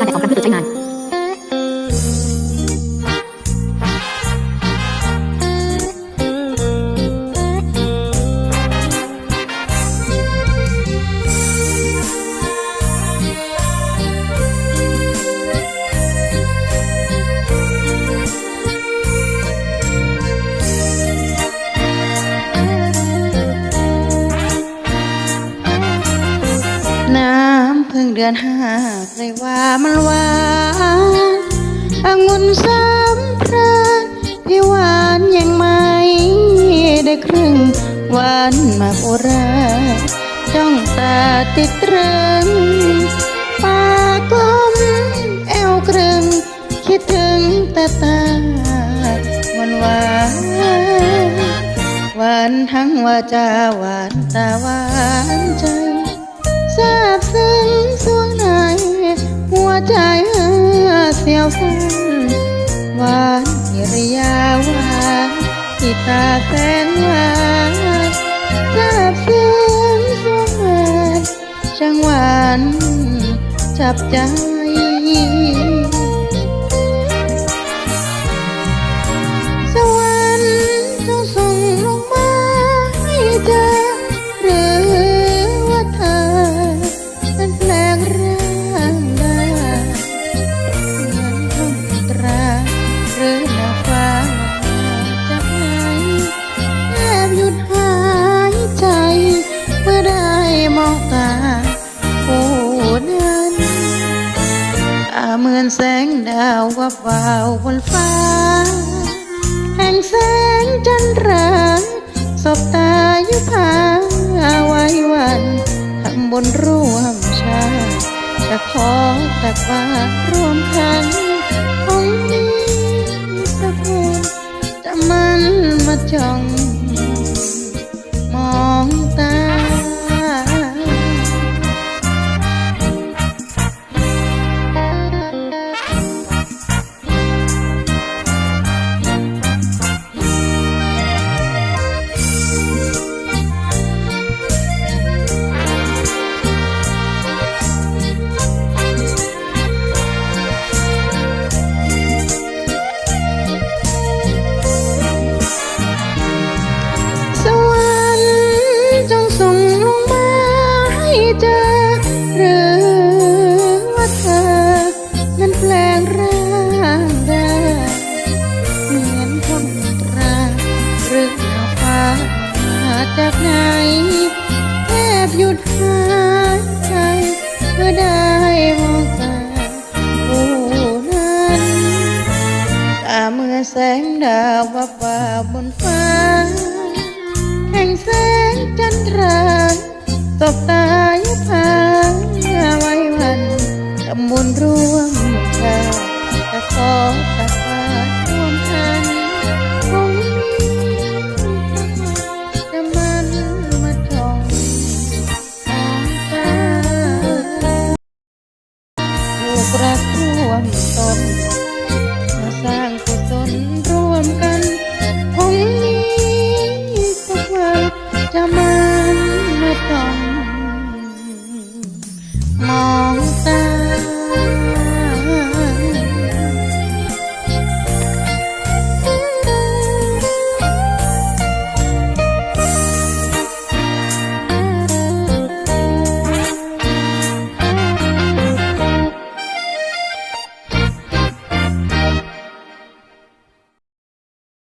การแต่สอง ดือนห้าใครว่ามันหวานองุ่นสามพรานพี่หวานยังไม่ได้ครึ่งหวานมากโอราจ้องตาติดตรึงปากกลมแอวกรึงคิดถึงแต่ตาหวานหวานหวานทั้งว่าจาหวานตาหวานใจ ทราบซึ้งสวงในหัวใจเสียวฟันหวานกิริยาหวานที่ตาแสนหวานทราบซึ้งสวงมันช่างหวานจับใจ แสงดาววับวาวบนฟ้า แห่งแสงจันทราสบตายุพาไว้วันทำบนร่วมชาติจะขอตะกบาร่วมขัน บหยุดหายใจเมื่อได้มองตาผู้นั้นตาเมื่อแสงดาววับวาบนฟ้า แห่งแสงจันทราตบตายพา วั